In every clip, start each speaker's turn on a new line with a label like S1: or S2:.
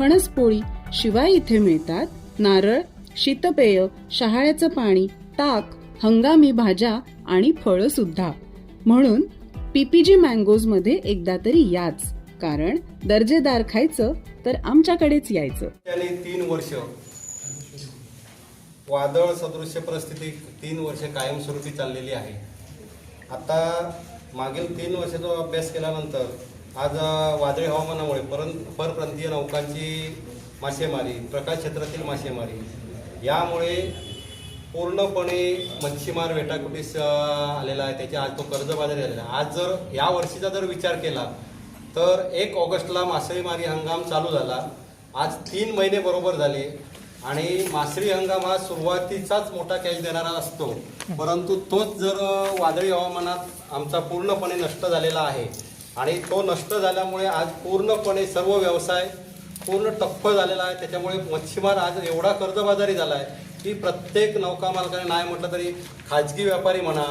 S1: फणसपोळी शिवाय इथे मिळतात. नारळ शीतपेय शहाळ्याचं पाणी ताक हंगामी भाज्या आणि फळं सुद्धा. म्हणून पीपीजी मँगोजमध्ये एकदा तरी याच. कारण दर्जेदार खायचं तर आमच्याकडेच यायचं.
S2: त्याने तीन वर्ष. वादळ सदृश्य परिस्थिती तीन वर्ष कायमस्वरूपी चाललेली आहे. आता मागील तीन वर्षाचा अभ्यास केल्यानंतर आज वादळी हवामानामुळे परं परप्रांतीय नौकांची मासेमारी प्रकाश क्षेत्रातील मासेमारी यामुळे पूर्णपणे मच्छीमार वेटाकुटीस आलेला आहे. त्याच्या आज तो कर्जबाजारी झालेला आहे. आज जर या वर्षीचा जर विचार केला तर एक ऑगस्टला मासेमारी हंगाम चालू झाला. आज तीन महिने बरोबर झाले आणि मासळी हंगाम हा सुरुवातीचाच मोठा कॅच देणारा असतो. परंतु तोच जर वादळी हवामानात आमचा पूर्णपणे नष्ट झालेला आहे आणि तो नष्ट झाल्यामुळे आज पूर्णपणे सर्व व्यवसाय पूर्ण टप्प झालेला आहे. त्याच्यामुळे मच्छीमार आज एवढा कर्जबाजारी झाला आहे की प्रत्येक नौका मालकाने नाही म्हटलं तरी खाजगी व्यापारी म्हणा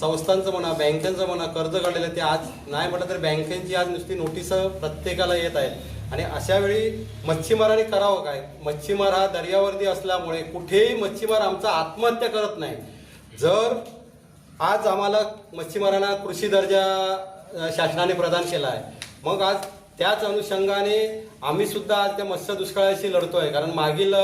S2: संस्थांचं म्हणा बँकांचं म्हणा कर्ज काढलेलं ते आज नाही म्हटलं तरी बँकेची आज नुसती नोटीस प्रत्येकाला येत आहेत. आणि अशा वेळी मच्छीमाराने करावं काय? मच्छीमार हा दर्यावरती असल्यामुळे कुठेही मच्छीमार आमचा आत्महत्या करत नाही. जर आज आम्हाला मच्छीमारांना कृषी दर्जा शासनाने प्रदान केला आहे. मग आज त्याच अनुषंगाने आम्ही सुद्धा आज त्या मत्स्य दुष्काळाशी लढतोय. कारण मागील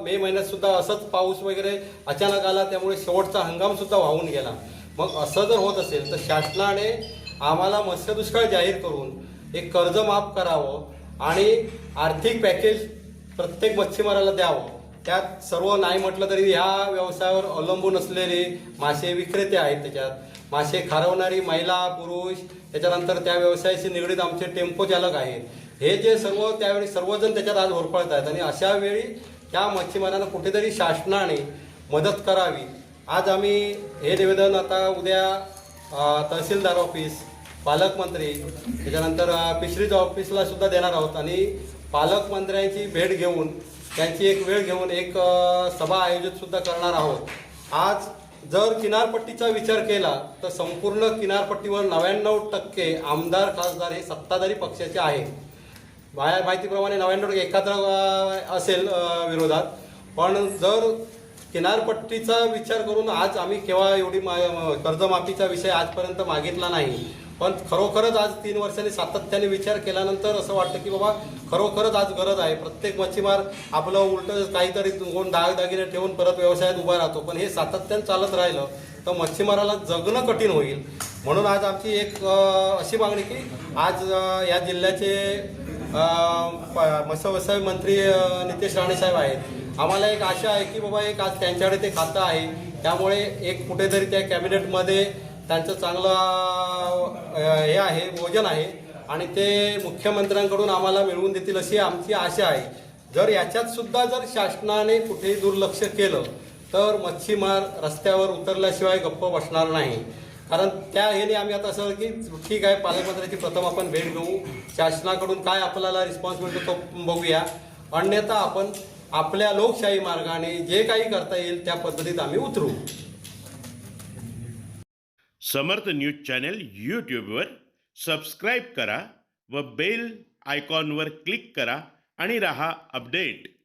S2: मे महिन्यात सुद्धा असंच पाऊस वगैरे अचानक आला त्यामुळे शेवटचा हंगाम सुद्धा वाहून गेला. मग असं जर होत असेल तर शासनाने आम्हाला मत्स्य दुष्काळ जाहीर करून एक कर्ज माफ करावं आणि आर्थिक पॅकेज प्रत्येक मच्छीमाराला द्यावं. त्यात सर्व नाही म्हटलं तरी ह्या व्यवसायावर अवलंबून असलेले मासे विक्रेते आहेत त्याच्यात. मासे खारवणारी महिला पुरुष त्याच्यानंतर त्या व्यवसायाशी निगडीत आमचे टेम्पो चालक आहेत. हे जे सर्व त्यावेळी सर्वजण त्याच्यात आज होरपळत आहेत आणि अशा वेळी त्या मच्छीमारांना कुठेतरी शासनाने मदत करावी. आज आम्ही हे निवेदन आता उद्या तहसीलदार ऑफिस पालकमंत्री त्याच्यानंतर फिशरीज ऑफिसला सुद्धा देणार आहोत आणि पालकमंत्र्यांची भेट घेऊन त्यांची एक वेळ घेऊन एक सभा आयोजित सुद्धा करणार आहोत. आज जर किनारपट्टीचा विचार केला तर संपूर्ण किनारपट्टीवर नव्याण्णव टक्के आमदार खासदार हे सत्ताधारी पक्षाचे आहेत. माझ्या माहितीप्रमाणे नव्याण्णव टक्के एकत्र असेल विरोधात. पण जर किनारपट्टीचा विचार करून आज आम्ही केव्हा एवढी मा- कर्जमाफीचा विषय आजपर्यंत मागितला नाही. पण खरोखरच आज तीन वर्षांनी सातत्याने विचार केल्यानंतर असं वाटतं की बाबा खरोखरच आज गरज आहे. प्रत्येक मच्छीमार आपलं उलट काहीतरी कोण दागदागिने ठेवून परत व्यवसायात उभा राहतो. पण हे सातत्याने चालत राहिलं तर मच्छीमाराला जगणं कठीण होईल. म्हणून आज आमची एक अशी मागणी की आज या जिल्ह्याचे मत्स्यव्यवसाय मत्स्य व्यवसाय मंत्री नितेश राणे साहेब आहेत. आम्हाला एक आशा आहे की बाबा एक आज त्यांच्याकडे ते खातं आहे. त्यामुळे एक कुठेतरी त्या कॅबिनेटमध्ये त्यांचं चांगलं हे आहे भोजन आहे. आणि ते मुख्यमंत्र्यांकडून आम्हाला मिळवून देतील अशी आमची आशा आहे. जर याच्यात सुद्धा जर शासनाने कुठेही दुर्लक्ष केलं तर मच्छीमार रस्त्यावर उतरल्याशिवाय गप्प बसणार नाही. कारण त्या ह्याने आम्ही आता असं की ठीक आहे पालकमंत्र्याची प्रथम आपण भेट घेऊ. शासनाकडून काय आपल्याला रिस्पॉन्स मिळतो तो बघूया. अन्यथा आपण आपल्या लोकशाही मार्गाने जे काही करता येईल त्या पद्धतीत आम्ही उतरू.
S3: समर्थ न्यूज चॅनेल यूट्यूबवर सबस्क्राईब करा व बेल आयकॉनवर क्लिक करा आणि रहा अपडेट.